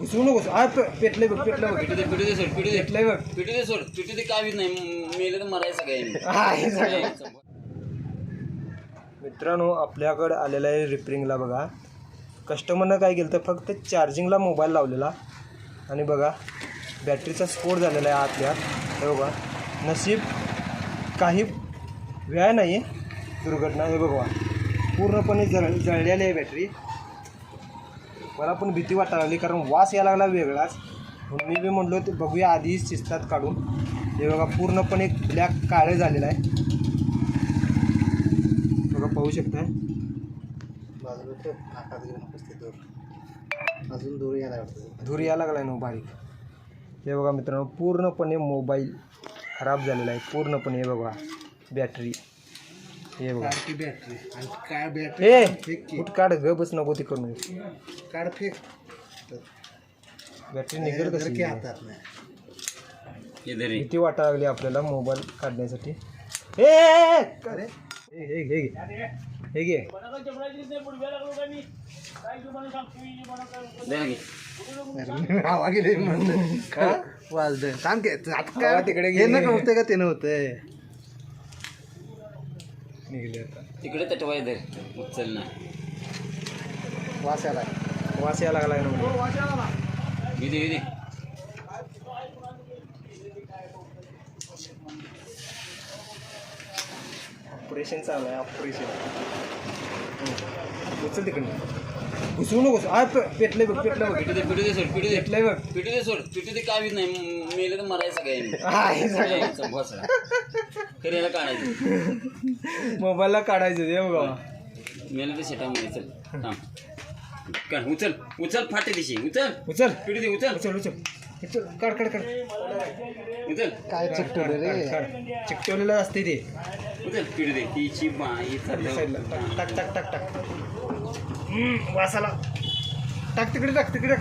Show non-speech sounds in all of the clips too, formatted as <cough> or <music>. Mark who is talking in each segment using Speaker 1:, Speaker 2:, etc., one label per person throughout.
Speaker 1: घुसवू नकोस आ बघ पेटलं बघ.
Speaker 2: पिटू दे पिटू दे सोड पिटू दे.
Speaker 1: पेटलंय बघ.
Speaker 2: पिटू दे सोड. पिटू दे काय नाही. मेले तर मरायचं
Speaker 1: हा, हे सगळं. मित्रांनो आपल्याकडे आलेलं आहे रिपेरिंगला बघा. कस्टमरनं काय केलं तर फक्त चार्जिंगला मोबाईल लावलेला. आणि बघा बॅटरीचा स्फोट झालेला आहे आतल्या. हे बघा नशीब काही वेळ नाही आहे दुर्घटना हे बघा. पूर्णपणे जळ जळलेली आहे बॅटरी मला पण भीती वाटायला लागली कारण वास यायला लागला वेगळाच. म्हणून मी बी म्हणलो ते बघूया आधी शिस्तात काढून. हे बघा पूर्णपणे ब्लॅक काळे झालेलं आहे. बघा पाहू शकताय.
Speaker 3: बाजूला घेऊन दूर अजून दूर यायला
Speaker 1: धूर यायला लागलाय ना बारीक. हे बघा मित्रांनो पूर्णपणे मोबाईल खराब झालेला आहे. पूर्णपणे हे बघा बॅटरी हे बघा.
Speaker 3: बॅटरी आणि काय बॅटरी
Speaker 1: ए
Speaker 3: फेक की.
Speaker 1: कुठ काढ ग बस नको तिकडून.
Speaker 3: काढ फेक.
Speaker 1: बॅटरी निघेल कशी?
Speaker 3: की हातात नाही.
Speaker 2: इधर ये.
Speaker 1: किती वाटा लागली आपल्याला मोबाईल काढण्यासाठी. ए, ए ए, अरे हे हे घे. हे घे.
Speaker 2: दे ना घे.
Speaker 3: हवा गेली म्हणलं का वाजलं सांग की आता
Speaker 1: हवा
Speaker 3: काय?
Speaker 1: तिकडे
Speaker 3: हे
Speaker 1: गेली.
Speaker 3: नका होतं का? ते नव्हतं
Speaker 1: निघले आता.
Speaker 2: तिकडे तटवा इधर उचल ना.
Speaker 3: वास यायला
Speaker 1: वास यायला लागलाय ना.
Speaker 2: इथे इथे
Speaker 1: ऑपरेशन चालू आहे ऑपरेशन उचल तिकडनं. घुसवू नकोस आ पे- पेटलंय बघ पेटलं बघ.
Speaker 2: पिटू दे पिटू दे सोड पिटू दे.
Speaker 1: पेटलंय बघ.
Speaker 2: पिटू दे सोड. पिटू दे काय नाही मेले तर मरायचं सगळ्यांनी
Speaker 1: हा, हे सगळं.
Speaker 2: काढायचं.
Speaker 1: मोबाईलला काढायचं हे बघा.
Speaker 2: मेलं तर शेटामध्ये चल थांब. काय उचल उचल फाटे दिशी उचल.
Speaker 1: उचल.
Speaker 2: पिटू दे उचल.
Speaker 1: उचल उचल. उचल काढ काढ काढ.
Speaker 2: उचल.
Speaker 3: काय चिकटवलं रे?
Speaker 1: चिकटवलेलं असते ते.
Speaker 2: उचल पिटू दे. तिची बाई
Speaker 1: साईडला टाक टाक टाक टाक. हम्म, वासाला. टाक तिकडे टाक तिकडे. टाक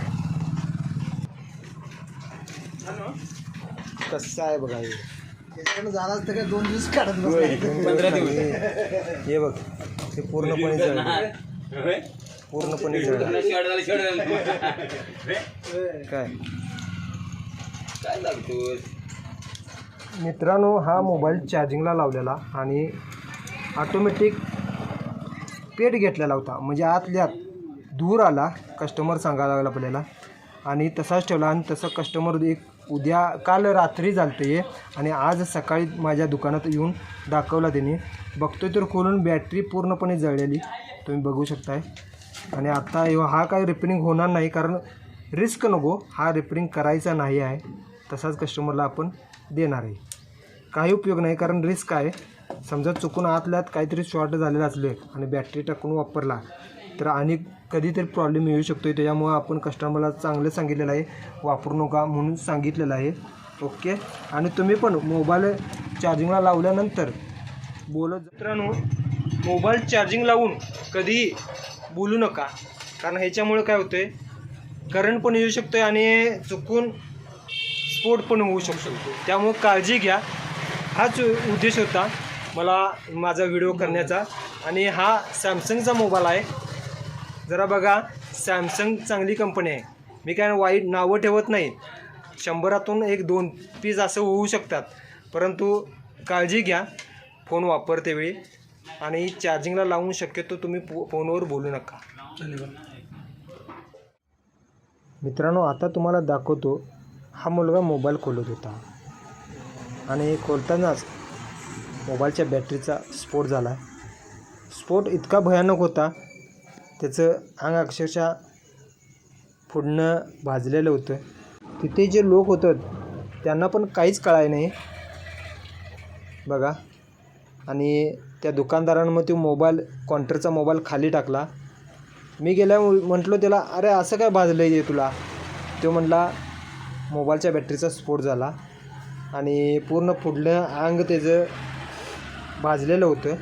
Speaker 1: कसं आहे बघा हे.
Speaker 3: त्याच्याकडे झाला असतं काय दोन दिवस काढत
Speaker 2: पंधरा दिवस <laughs>
Speaker 1: हे बघ ते पूर्णपणे <laughs> जळलं. पूर्णपणे जळलं. <laughs> काय?
Speaker 2: काय लागतोस?
Speaker 1: मित्रांनो हा मोबाईल चार्जिंगला लावलेला आणि ऑटोमॅटिक पेट घेतलेला होता. म्हणजे आतल्यात दूर आला कस्टमर सांगायला लागला आपल्याला. आणि तसाच ठेवला आणि तसं कस्टमर एक उद्या काल रात्री झालं हे. आणि आज सकाळी माझ्या दुकानात येऊन दाखवला त्याने. बघतोय तर खोलून बॅटरी पूर्णपणे जळलेली. तुम्ही बघू शकताय. आणि आत्ता हा काय रिपेरिंग होणार नाही कारण रिस्क नको. हा रिपेरिंग करायचा नाही आहे. तसाच कस्टमरला आपण देणार आहे. काही उपयोग नाही कारण रिस्क आहे समजा चुकून आतल्यात काहीतरी शॉर्ट झालेलं असले आणि बॅटरी टाकून वापरला तर आणि कधीतरी प्रॉब्लेम येऊ शकतो त्याच्यामुळं आपण कस्टमरला चांगलं सांगितलेलं आहे. वापरू नका म्हणून सांगितलेलं आहे. ओके आणि तुम्ही पण मोबाईल चार्जिंगला लावल्यानंतर बोलत मित्रांनो मोबाईल चार्जिंग लावून कधीही बोलू नका कारण ह्याच्यामुळे काय होतं आहे करंट पण येऊ शकतो आणि चुकून स्फोट पण होऊ शकतो त्यामुळं काळजी घ्या. हाच उद्देश होता मला माझा व्हिडिओ करण्याचा. आणि हा सॅमसंगचा मोबाईल आहे. जरा बघा सॅमसंग चांगली कंपनी आहे. मी काय वाईट नावं ठेवत नाही. शंभरातून एक दोन पीस असं होऊ शकतात. परंतु काळजी घ्या. फोन वापरते वेळी. आणि चार्जिंगला लावून शक्यतो तुम्ही फो फोनवर बोलू नका. मित्रांनो आता तुम्हाला दाखवतो हा मुलगा मोबाईल खोलत होता. आणि खोलतानाच मोबाईलच्या बॅटरीचा स्फोट झाला. स्फोट इतका भयानक होता त्याचं अंग अक्षरशः पुढनं भाजलेलं होतं. तिथे जे लोक होतं त्यांना पण काहीच कळाय नाही. बघा. आणि त्या दुकानदारानं तो मोबाईल काउंटरचा मोबाईल खाली टाकला. मी गेल्या म्हटलो त्याला अरे असं काय भाजलं आहे तुला? तो म्हटला मोबाईलच्या बॅटरीचा स्फोट झाला. आणि पूर्ण पुढलं अंग त्याचं भाजलेलं होतं.